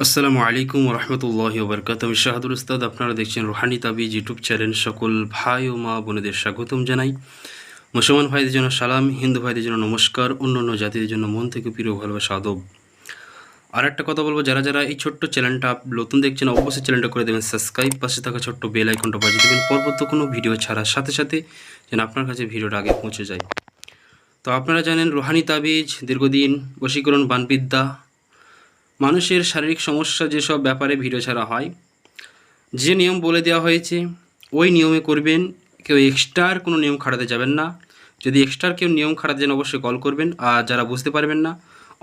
আসসালামু আলাইকুম রহমতুল্লাহ বরকাত আমি শাহাদুল উস্তাদ, আপনারা দেখছেন রোহানি তাবিজ ইউটিউব চ্যানেল। সকল ভাই ও মা বোনেদের স্বাগতম জানাই। মুসলমান ভাইদের জন্য সালাম, হিন্দু ভাইদের জন্য নমস্কার অন্য অন্য জাতিদের জন্য মন থেকে প্রিয় ভালোবাসা, আদব। আর একটা কথা বলব, যারা যারা এই ছোট্ট চ্যানেলটা নতুন দেখছেন, অবশ্যই চ্যানেলটা করে দেবেন সাবস্ক্রাইব। পাশে থাকা ছোট্ট বেল আইকনটা বাজিয়ে দেবেন। পরবর্তী কোনো ভিডিও ছাড়ার সাথে সাথে যেন আপনার কাছে ভিডিওটা আগে পৌঁছে যায়। তো আপনারা জানেন, রোহানি তাবিজ দীর্ঘদিন বশীকরণ, বানবিদ্যা মানুষের শারীরিক সমস্যা যেসব ব্যাপারে ভিডিও ছাড়া হয়, যে নিয়ম বলে দেওয়া হয়েছে, ওই নিয়মে করবেন। কেউ এক্সট্রার কোনো নিয়ম খাটাতে যাবেন না। যদি এক্সট্রার কেউ নিয়ম খাটাতে যান অবশ্যই কল করবেন। আর যারা বুঝতে পারবেন না,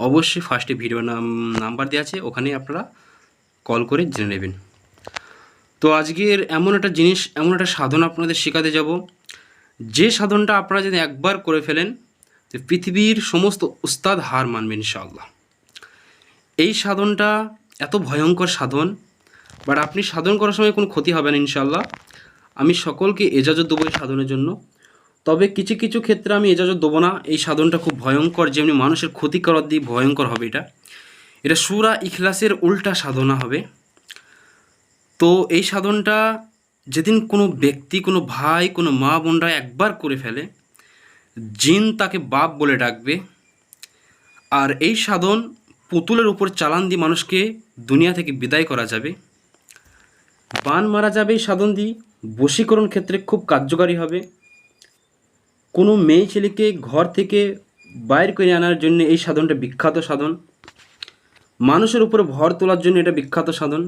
অবশ্যই ফার্স্টে ভিডিও নাম নাম্বার দেওয়া আছে ওখানে আপনারা কল করে জেনে নেবেন। তো আজকের এমন একটা জিনিস, এমন একটা সাধন আপনাদের শেখাতে যাব। যে সাধনটা আপনারা যদি একবার করে ফেলেন পৃথিবীর সমস্ত উস্তাদ হার মানবেন ইনশাআল্লাহ। এই সাধনটা এত ভয়ঙ্কর সাধন বাট আপনি সাধন করার সময় কোনো ক্ষতি হবে না ইনশাল্লাহ আমি সকলকে এজাজত দেবো এই সাধনের জন্য। তবে কিছু কিছু ক্ষেত্রে আমি এজাজত দেবো না। এই সাধনটা খুব ভয়ঙ্কর, যেমনি মানুষের ক্ষতি করার দিয়ে ভয়ঙ্কর হবে এটা। এটা সুরা ইখলাসের উল্টা সাধনা হবে। তো এই সাধনটা যেদিন কোনো ব্যক্তি, কোনো ভাই, কোনো মা, বোনরা একবার করে ফেলে, জিন তাকে বাপ বলে ডাকবে। আর এই সাধন পুতুলের উপর চালান দিয়ে মানুষকে দুনিয়া থেকে বিদায় করা যাবে। বান মারা যাবে সাধন দিয়ে বশীকরণ ক্ষেত্রে খুব কার্যকারী হবে। কোনো মেয়ে ছেলেকে ঘর থেকে বাইর করে আনার জন্য এই সাধনটা বিখ্যাত সাধন। মানুষের উপরে ভর তোলার জন্য এটা বিখ্যাত সাধন।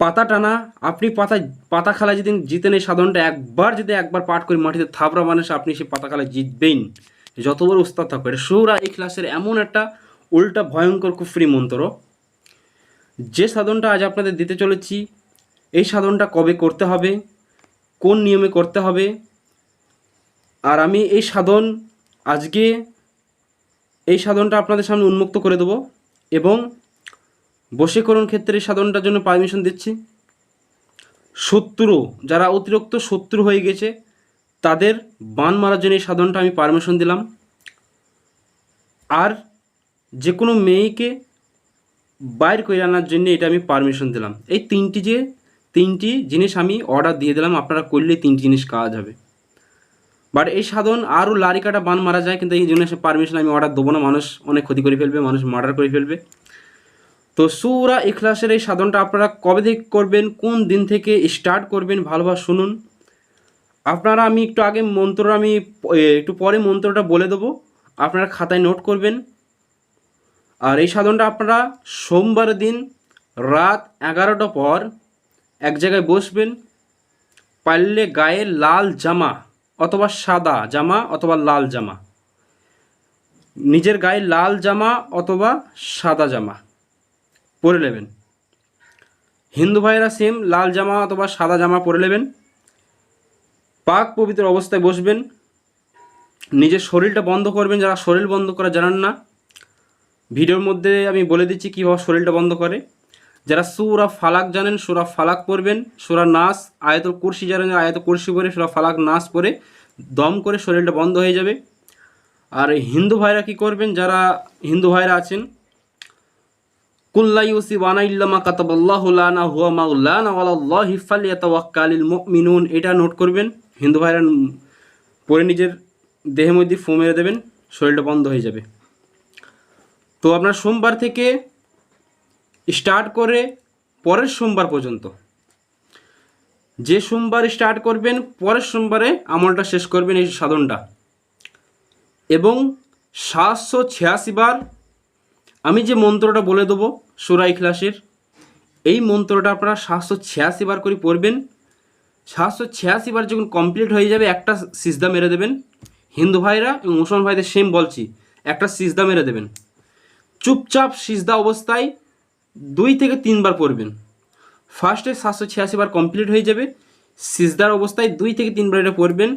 পাতা টানা, আপনি পাতা পাতা খেলা যেদিন জিতেন এই সাধনটা একবার যদি একবার পাঠ করে মাটিতে থাবড়া মানুষ আপনি সেই পাতা খেলায় জিতবেন। যত বড় উস্তাদ থাকবে এটা সৌরা, এই ক্লাসের এমন একটা উল্টা ভয়ঙ্কর কুফরি মন্ত্র। যে সাধনটা আজ আপনাদের দিতে চলেছি, এই সাধনটা কবে করতে হবে, কোন নিয়মে করতে হবে, আর আমি এই সাধন আজকে এই সাধনটা আপনাদের সামনে উন্মুক্ত করে দেবো এবং বশীকরণ ক্ষেত্রে এই সাধনটার জন্য পারমিশন দিচ্ছি। শত্রু, যারা অতিরিক্ত শত্রু হয়ে গেছে, তাদের বান মারার জন্য এই সাধনটা আমি পারমিশন দিলাম। আর যে কোনো মেয়েকে বাইর করে আনার জন্য এটা আমি পারমিশন দিলাম। এই তিনটি যে, তিনটি জিনিস আমি অর্ডার দিয়ে দিলাম, আপনারা করলে তিনটি জিনিস কাজ হবে। বাট এই সাধন আরও লারি কাটা বান মারা যায়, কিন্তু এই জন্য সে পারমিশন আমি অর্ডার দেবো না। মানুষ অনেক ক্ষতি করে ফেলবে, মানুষ মার্ডার করে ফেলবে। তো সুরা ইখলাসের এই সাধনটা আপনারা কবে থেকে করবেন, কোন দিন থেকে স্টার্ট করবেন ভালোভাবে শুনুন। আপনারা আমি একটু আগে মন্ত্র আমি একটু পরে মন্ত্রটা বলে দেবো। আপনারা খাতায় নোট করবেন। আর এই সাধনটা আপনারা সোমবার দিন রাত এগারোটা পর এক জায়গায় বসবেন। পারলে গায়ে লাল জামা অথবা সাদা জামা অথবা লাল জামা। নিজের গায়ে লাল জামা অথবা সাদা জামা পরে নেবেন। হিন্দু ভাইরা সেম লাল জামা অথবা সাদা জামা পরে নেবেন। পাক পবিত্র অবস্থায় বসবেন। নিজের শরীরটা বন্ধ করবেন, যারা শরীর বন্ধ করা জানান না। ভিডিওর মধ্যে আমি বলে দিচ্ছি কীভাবে শরীরটা বন্ধ করে। যারা সুরা ফালাক জানেন, সুরা ফালাক পড়বেন, সুরা নাস, আয়তল কুরসি জানেন আয়ত কুরসি পরে সুরা ফালাক নাস পরে দম করে শরীরটা বন্ধ হয়ে যাবে। আর হিন্দু ভাইরা কি করবেন, যারা হিন্দু ভাইরা আছেন কুল্লা ইউসিব আনা ইল্লামা কাতাবাল্লাহু লানা হুয়া মাউলানা ওয়ালাল্লাহি ফালিয়াতাওয়াক্কালিল মুমিনুন, এটা নোট করবেন। হিন্দু ভাইরা পরে নিজের দেহের মধ্যে ফু মেরে দেবেন, শরীরটা বন্ধ হয়ে যাবে। তো আপনার সোমবার থেকে স্টার্ট করে পরের সোমবার পর্যন্ত। যে সোমবার স্টার্ট করবেন, পরের সোমবারে আমলটা শেষ করবেন এই সাধনটা। এবং সাতশো ছিয়াশি বার আমি যে মন্ত্রটা বলে দেবো সুরাই ইখলাসের, এই মন্ত্রটা আপনারা সাতশো ছিয়াশি বার করে পড়বেন। সাতশো ছিয়াশি বার যখন কমপ্লিট হয়ে যাবে, একটা সিজদা মেরে দেবেন। হিন্দু ভাইরা এবং মুসলমান ভাইদের সেম বলছি, একটা সিজদা মেরে দেবেন। চুপচাপ সিজদা অবস্থায় দুই থেকে তিনবার পড়বেন। ফার্স্টে সাতশো ছিয়াশি বার কমপ্লিট হয়ে যাবে। সিজদার অবস্থায় দুই থেকে তিনবার এটা পড়বেন।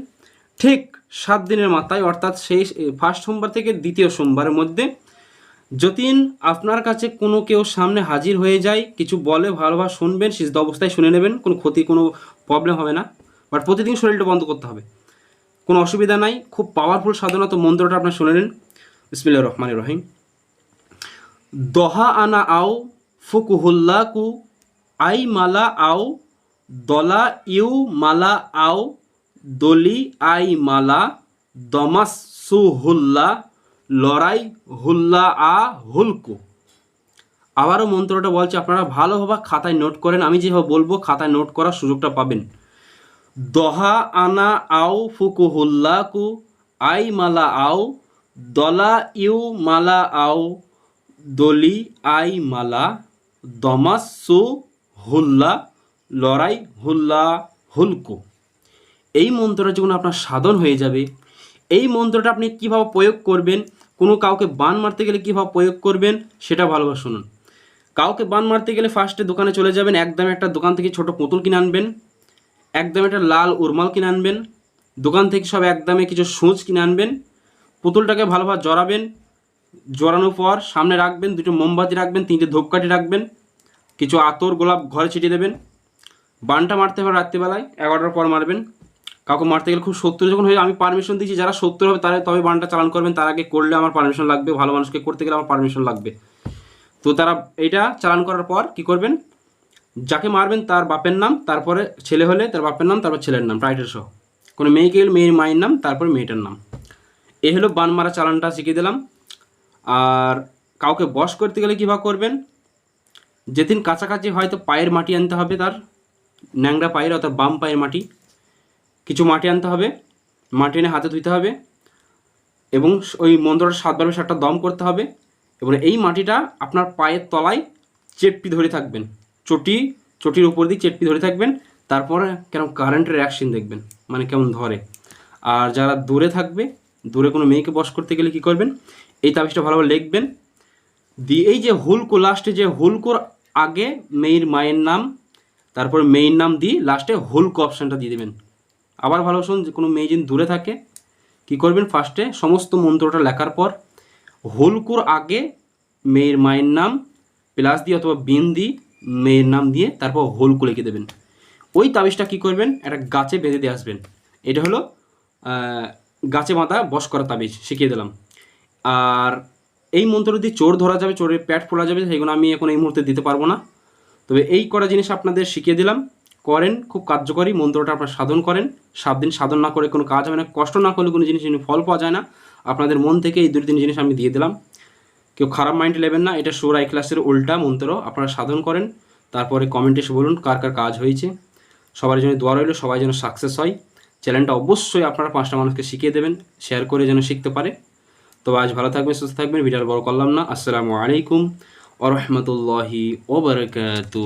ঠিক সাত দিনের মাথায়, অর্থাৎ সেই ফার্স্ট সোমবার থেকে দ্বিতীয় সোমবারের মধ্যে। যতীন, আপনার কাছে কোনো কেউ সামনে হাজির হয়ে যায়, কিছু বলে ভালোভাবে শুনবেন, সিজদা অবস্থায় শুনে নেবেন, কোনো ক্ষতি, কোনো প্রবলেম হবে না। বাট প্রতিদিন শরীরটা বন্ধ করতে হবে। কোনো অসুবিধা নাই, খুব পাওয়ারফুল সাধনা, তো মন্ত্রটা আপনার শুনে নেন। বিসমিল্লাহির রহমানির রহিম। দহা আনা আও ফুকুহুল্লাকু আই মালা আও, দলা ইউ মালা আও, দলি আই মালা, দমাসু হুল্লা, লড়াই হুল্লা আ হুলকু। আবারও মন্ত্রটা বলছে, আপনারা ভালোভাবে খাতায় নোট করেন। আমি যেভাবে বলব, খাতায় নোট করার সুযোগটা পাবেন। দহা আনা আও ফুকুহুল্লাকু আই মালা আও, দলা ইউ মালা আও দলি, আই, মালা, দমাসু হুল্লা, লড়াই, হুল্লা, হুলকু। এই মন্ত্রটা যখন আপনার সাধন হয়ে যাবে, এই মন্ত্রটা আপনি কীভাবে প্রয়োগ করবেন, কোনো কাউকে বান মারতে গেলে কীভাবে প্রয়োগ করবেন, সেটা ভালোভাবে শুনুন। কাউকে বান মারতে গেলে ফার্স্টে দোকানে চলে যাবেন, একদম একটা দোকান থেকে ছোট পুতুল কিনে আনবেন, একদম একটা লাল উরমাল কিনে আনবেন, দোকান থেকে সব একদমে কিছু সূচ কিনে আনবেন, পুতুলটাকে ভালোভাবে জড়াবেন জড়ানোর পর সামনে রাখবেন দুটো মোমবাতি রাখবেন, তিনটে ধূপকাঠি রাখবেন, কিছু আতর গোলাপ ঘরে ছিটিয়ে দেবেন। বানটা মারতে হবে রাত্রিবেলায়, এগারোটার পর মারবেন। কাউকে মারতে গেলে খুব সত্তর যখন হয়ে আমি পারমিশন দিচ্ছি, যারা সত্তর হবে তারা তবে বানটা চালান করবেন, তার আগে করলে আমার পারমিশন লাগবে, ভালো মানুষকে করতে গেলে আমার পারমিশন লাগবে। তো তারা এটা চালান করার পর কি করবেন? যাকে মারবেন তার বাপের নাম, তারপরে ছেলে হলে তার বাপের নাম, তারপর ছেলের নাম টাইটেল সহ। কোনো মেয়েকে গেলে মেয়ের মায়ের নাম, তারপর মেয়েটার নাম। এ হলো বান মারা চালানটা শিখিয়ে দিলাম। আর কাউকে বশ করতে গেলে কীভাবে করবেন? যেদিন কাছাকাছি হয়তো পায়ের মাটি আনতে হবে তার ন্যাংরা পায়ের অর্থাৎ বাম পায়ের মাটি, কিছু মাটি আনতে হবে, মাটি এনে হাতে ধুইতে হবে এবং ওই মন্ত্রটা সাতবার একটা দম করতে হবে এবং এই মাটিটা আপনার পায়ের তলায় চেটপি ধরে থাকবেন। চটি, চটির উপর দিয়ে চেপটি ধরে থাকবেন, তারপরে কেমন কারেন্টের অ্যাকশন দেখবেন মানে কেমন ধরে। আর যারা দূরে থাকবে, দূরে কোনো মেয়েকে বস করতে গেলে কী করবেন? এই তাবিজটা ভালোভাবে লিখবেন। দিয়ে এই যে হুলকো লাস্টে যে হুলকোর আগে মেয়ের মায়ের নাম, তারপরে মেয়ের নাম দিয়ে লাস্টে হুলকো অপশানটা দিয়ে দেবেন। আবার ভালো শুন যে কোনো মেয়ে যদি দূরে থাকে, কী করবেন ফার্স্টে সমস্ত মন্ত্রটা লেখার পর হুলকুর আগে মেয়ের, মায়ের নাম প্লাস দিয়ে অথবা বিন দিয়ে মেয়ের নাম দিয়ে তারপর হোলকু লিখে দেবেন। ওই তাবিজটা কী করবেন? একটা গাছে বেঁধে দিয়ে আসবেন। এটা হলো গাছে মাথা বস করা তাবিজ, শিখিয়ে দিলাম। আর এই মন্ত্র দিয়ে চোর ধরা যাবে, চোরের প্যাট ফোলা যাবে সেগুলো আমি এখন এই মুহূর্তে দিতে পারব না। তবে এই কটা জিনিস আপনাদের শিখিয়ে দিলাম। করেন, খুব কার্যকরী মন্ত্রটা আপনারা সাধন করেন। সাত দিন সাধন না করে কোনো কাজ হবে না। কষ্ট না করলে কোনো জিনিস ফল পাওয়া যায় না। আপনাদের মন থেকে এই দুই তিন জিনিস আমি দিয়ে দিলাম। কেউ খারাপ মাইন্ড নেবেন না। এটা সুরাই ক্লাসের উল্টা মন্ত্র। আপনারা সাধন করেন। তারপরে কমেন্টে এসে বলুন কার কার কাজ হয়েছে। সবার জন্য দোয়া রইল। সবাই যেন সাকসেস হয়। চ্যানেলটা অবশ্যই আপনারা পাঁচটা মানুষকে শিখিয়ে দেবেন। শেয়ার করে যেন শিখতে পারে। তো আজ ভালো থাকবেন সুস্থ থাকবেন ভিডিওর বড় করলাম না। আসসালামু আলাইকুম ওরহমতুল্লাহি ওবরকাতু